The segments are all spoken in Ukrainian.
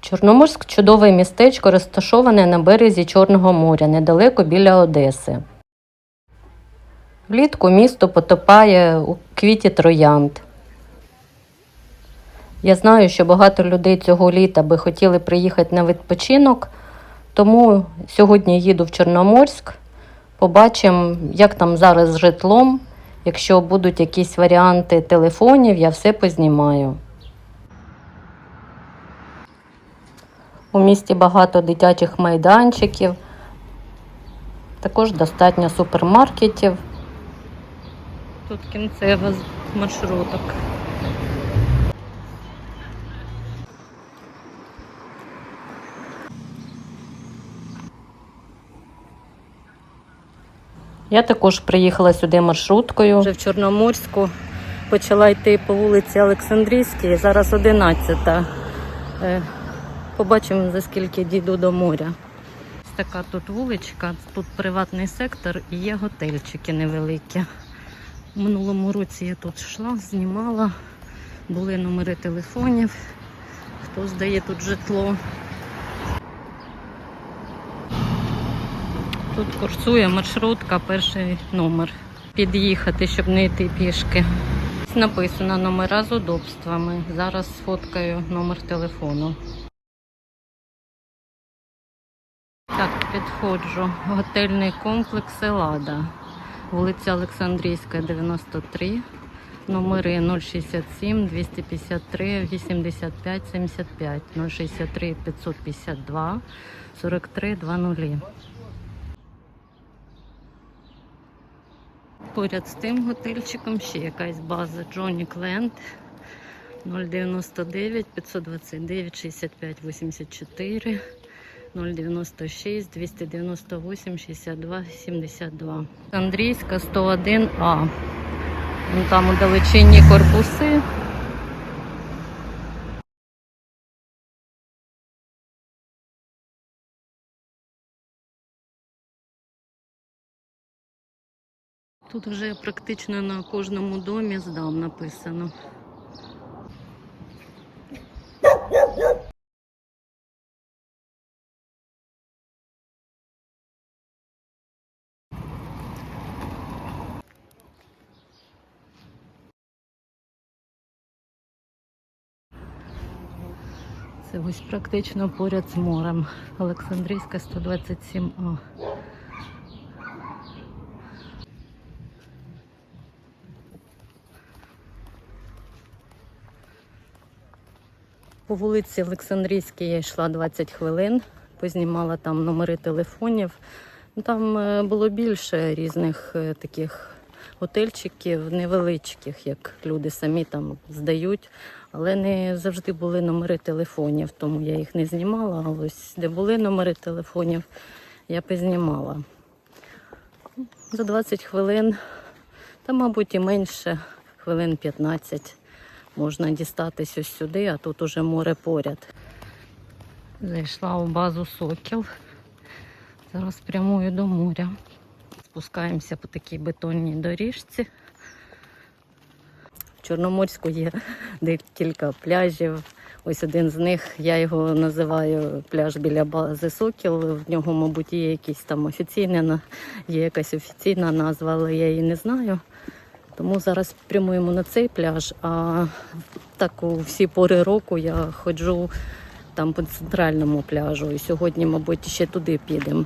Чорноморськ чудове містечко, розташоване на березі Чорного моря, недалеко біля Одеси. Влітку місто потопає у квіті троянд. Я знаю, що багато людей цього літа би хотіли приїхати на відпочинок, тому сьогодні їду в Чорноморськ. Побачимо, як там зараз з житлом. Якщо будуть якісь варіанти телефонів, я все познімаю. У місті багато дитячих майданчиків, також достатньо супермаркетів. Тут кінцева маршруток. Я також приїхала сюди маршруткою. Вже в Чорноморську почала йти по вулиці Олександрійській. Зараз 11. Побачимо, за скільки дійду до моря. Ось така тут вуличка, тут приватний сектор і є готельчики невеликі. У минулому році я тут йшла, знімала, були номери телефонів, хто здає тут житло. Тут курсує маршрутка, перший номер. Під'їхати, щоб не йти пішки. Написано номера з удобствами. Зараз сфоткаю номер телефону. Підходжу. Готельний комплекс Елада. Вулиця Олександрійська, 93. Номери 067 253 85 75 063 552 43 20. Поряд з тим готельчиком ще якась база Джонні Кленд 099 529 65 84 096 298 62 72. Андрійська 101А. Там у далечінні корпуси. Тут вже практично на кожному домі здам написано. Ось практично поряд з морем. Олександрійська 127А. По вулиці Олександрійській я йшла 20 хвилин, познімала там номери телефонів. Там е, було більше різних е, таких готельчиків, невеличких, як люди самі там здають, але не завжди були номери телефонів, тому я їх не знімала. А ось де були номери телефонів, я познімала. За 20 хвилин, та, мабуть, і менше, хвилин 15 можна дістатись ось сюди, а тут уже море поряд. Зайшла у базу Сокіл. Зараз прямую до моря. Спускаємося по такій бетонній доріжці. В Чорноморську є декілька пляжів. Ось один з них, я його називаю пляж біля бази Сокіл. В нього, мабуть, є якісь там офіційне, є якась офіційна назва, але я її не знаю. Тому зараз прямуємо на цей пляж, а так у всі пори року я ходжу там по центральному пляжу. І сьогодні, мабуть, ще туди підемо.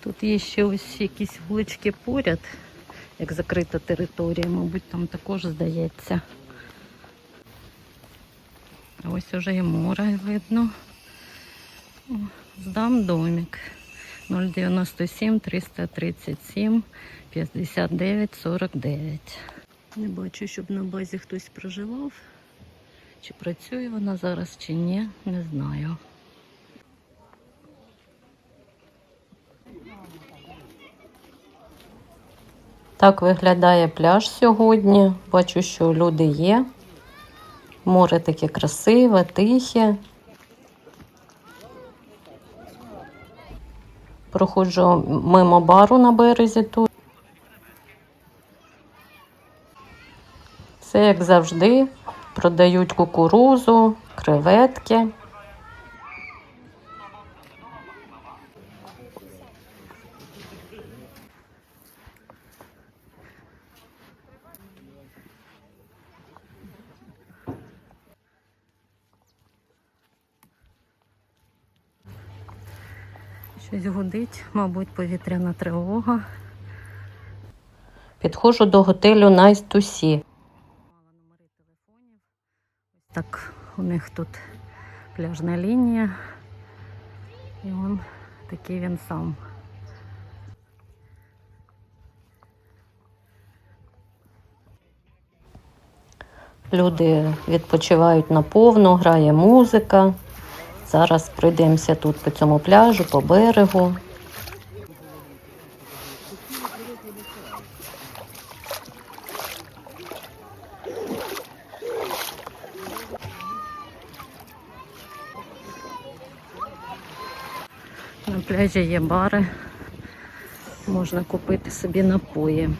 Тут є ще ось якісь вулички поряд, як закрита територія, мабуть, там також здається. А ось уже і море видно. О, здам домик. 097 337 59 49. Не бачу, щоб на базі хтось проживав. Чи працює вона зараз, чи ні, не знаю. Так виглядає пляж сьогодні. Бачу, що люди є. Море таке красиве, тихе. Проходжу мимо бару на березі тут. Все як завжди. Продають кукурузу, креветки. Щось гудить, мабуть, повітряна тривога. Підходжу до готелю See. Так, у них тут пляжна лінія. І он такий він сам. Люди відпочивають наповну, грає музика. Зараз пройдемося тут по цьому пляжу, по берегу. На пляжі є бари, можна купити собі напої.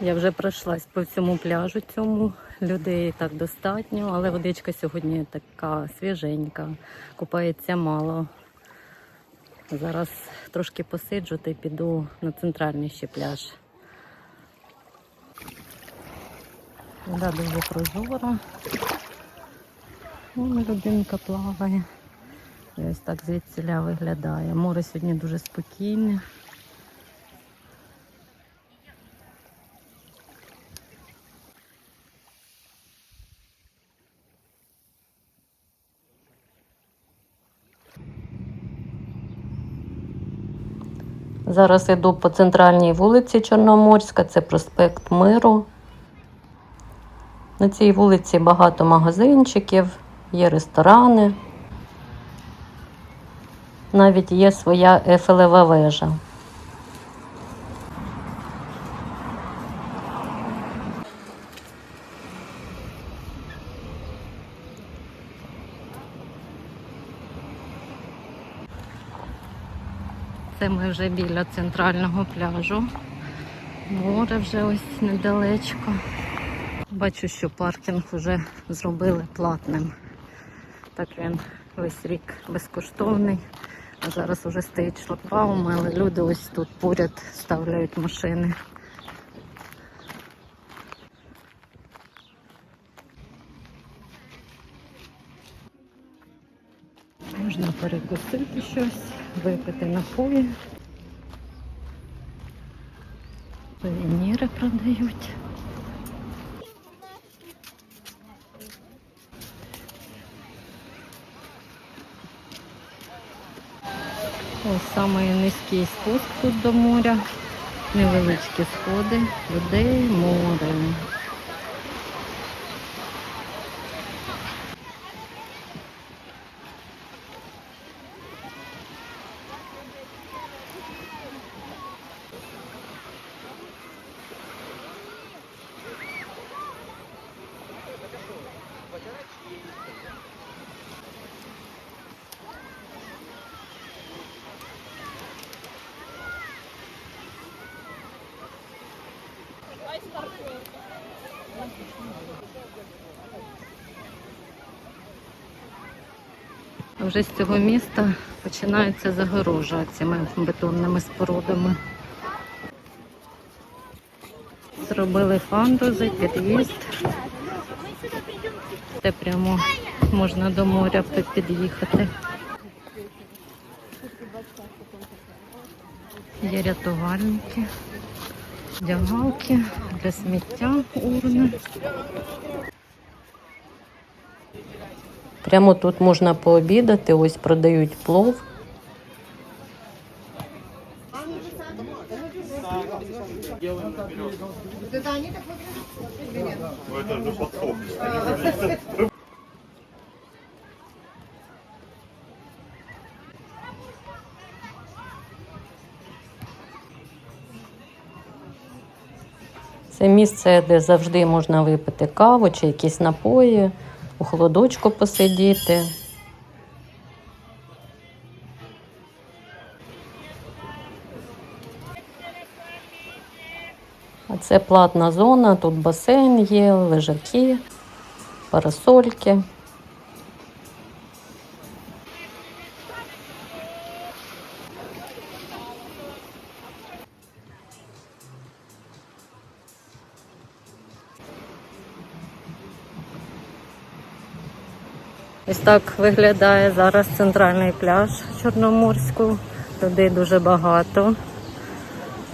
Я вже пройшлась по всьому пляжу цьому. Людей так достатньо, але водичка сьогодні така свіженька, купається мало. Зараз трошки посиджу та й піду на центральний ще пляж. Вода дуже прозора. Вон людинка плаває. Ось так звідсіля виглядає. Море сьогодні дуже спокійне. Зараз йду по центральній вулиці Чорноморська, це проспект Миру. На цій вулиці багато магазинчиків, є ресторани. Навіть є своя ефелева вежа. Це ми вже біля центрального пляжу. Море вже ось недалечко. Бачу, що паркінг вже зробили платним. Так він весь рік безкоштовний. А зараз вже стоїть шлагбаум, але люди ось тут поряд ставляють машини. Перекусити щось, випити напої. Сувеніри продають. Ось самий низький спуск тут до моря. Невеличкі сходи, людей, море. Вже з цього міста починається загорожа цими бетонними спорудами. Зробили фандузи, під'їзд. Де прямо можна до моря під'їхати. Є рятувальники, вдягалки для сміття, урни. Прямо тут можна пообідати, ось продають плов. Це місце, де завжди можна випити каву чи якісь напої, у холодочку посидіти. А це платна зона, тут басейн є, лежаки, парасольки. Так виглядає зараз центральний пляж Чорноморську. Людей дуже багато,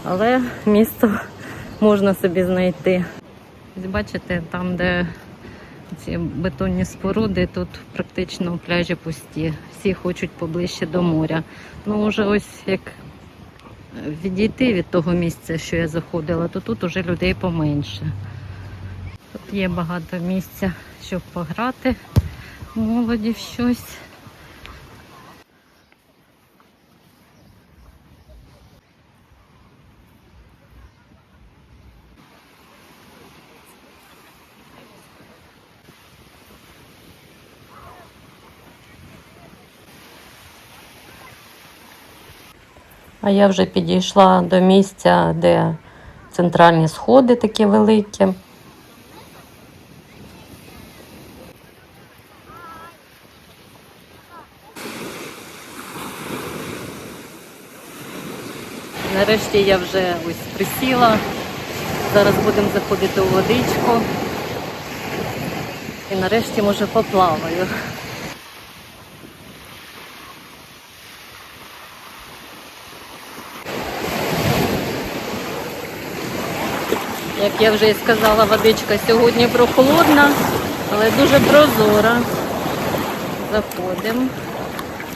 але місто можна собі знайти. Бачите, там, де ці бетонні споруди, тут практично пляжі пусті. Всі хочуть поближче до моря. Ну, вже ось як відійти від того місця, що я заходила, то тут уже людей поменше. Тут є багато місця, щоб пограти молоді щось. А я вже підійшла до місця, де центральні сходи такі великі. Нарешті я вже ось присіла. Зараз будемо заходити у водичку. І нарешті може поплаваю. Як я вже і сказала, водичка сьогодні прохолодна, але дуже прозора. Заходимо.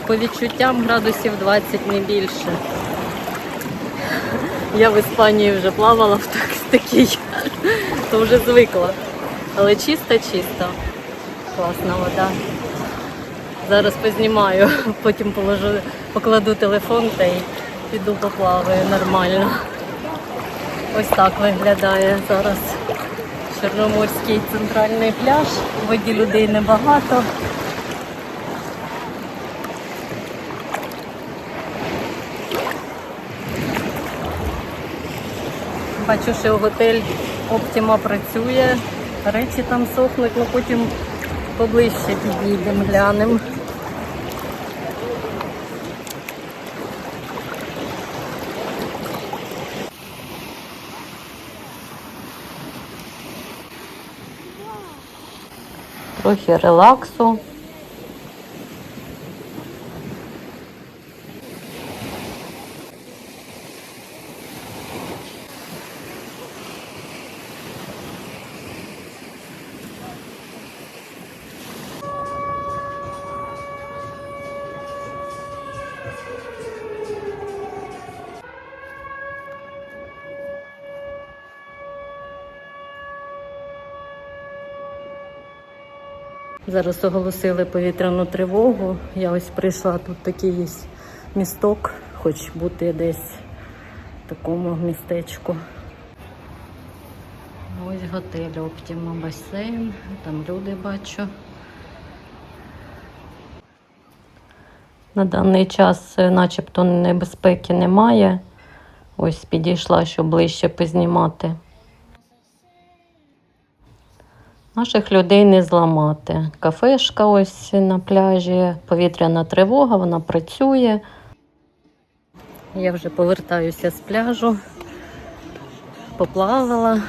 По відчуттям градусів 20 не більше. Я в Іспанії вже плавала в так- такій, то вже звикла. Але чиста-чиста. Класна вода. Зараз познімаю, потім положу, покладу телефон та й піду поплаваю нормально. Ось так виглядає зараз Чорноморський центральний пляж. В воді людей небагато. Бачу, що готель Оптіма працює, речі там сохнуть, ну потім поближче підійдемо, глянемо. Трохи релаксу. Зараз оголосили повітряну тривогу. Я ось прийшла тут такий місток, хоч бути десь в такому містечку. Ось готель Оптіма басейн, там люди бачу. На даний час е, начебто небезпеки немає. Ось підійшла, щоб ближче познімати. Наших людей не зламати. Кафешка ось на пляжі, повітряна тривога, вона працює. Я вже повертаюся з пляжу, поплавала,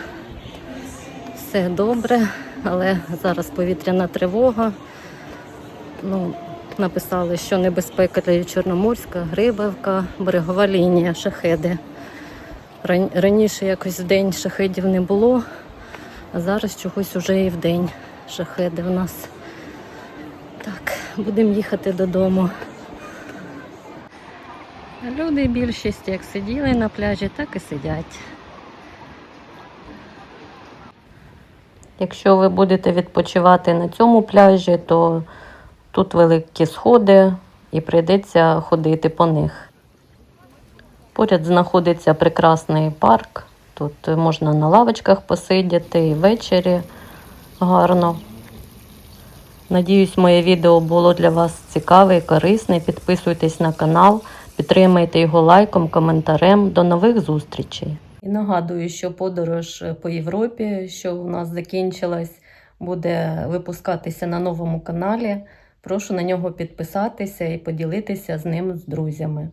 все добре, але зараз повітряна тривога. Ну, написали, що небезпека Чорноморська, Грибовка, берегова лінія, шахеди. Раніше якось в день шахедів не було. Зараз чогось уже і в день шахеди в нас. Так, будемо їхати додому. Люди більшість як сиділи на пляжі, так і сидять. Якщо ви будете відпочивати на цьому пляжі, то тут великі сходи і прийдеться ходити по них. Поряд знаходиться прекрасний парк. Тут можна на лавочках посидіти і ввечері гарно. Надіюсь, моє відео було для вас цікаве і корисне. Підписуйтесь на канал, підтримайте його лайком, коментарем. До нових зустрічей! І нагадую, що подорож по Європі, що у нас закінчилась, буде випускатися на новому каналі. Прошу на нього підписатися і поділитися з ним з друзями.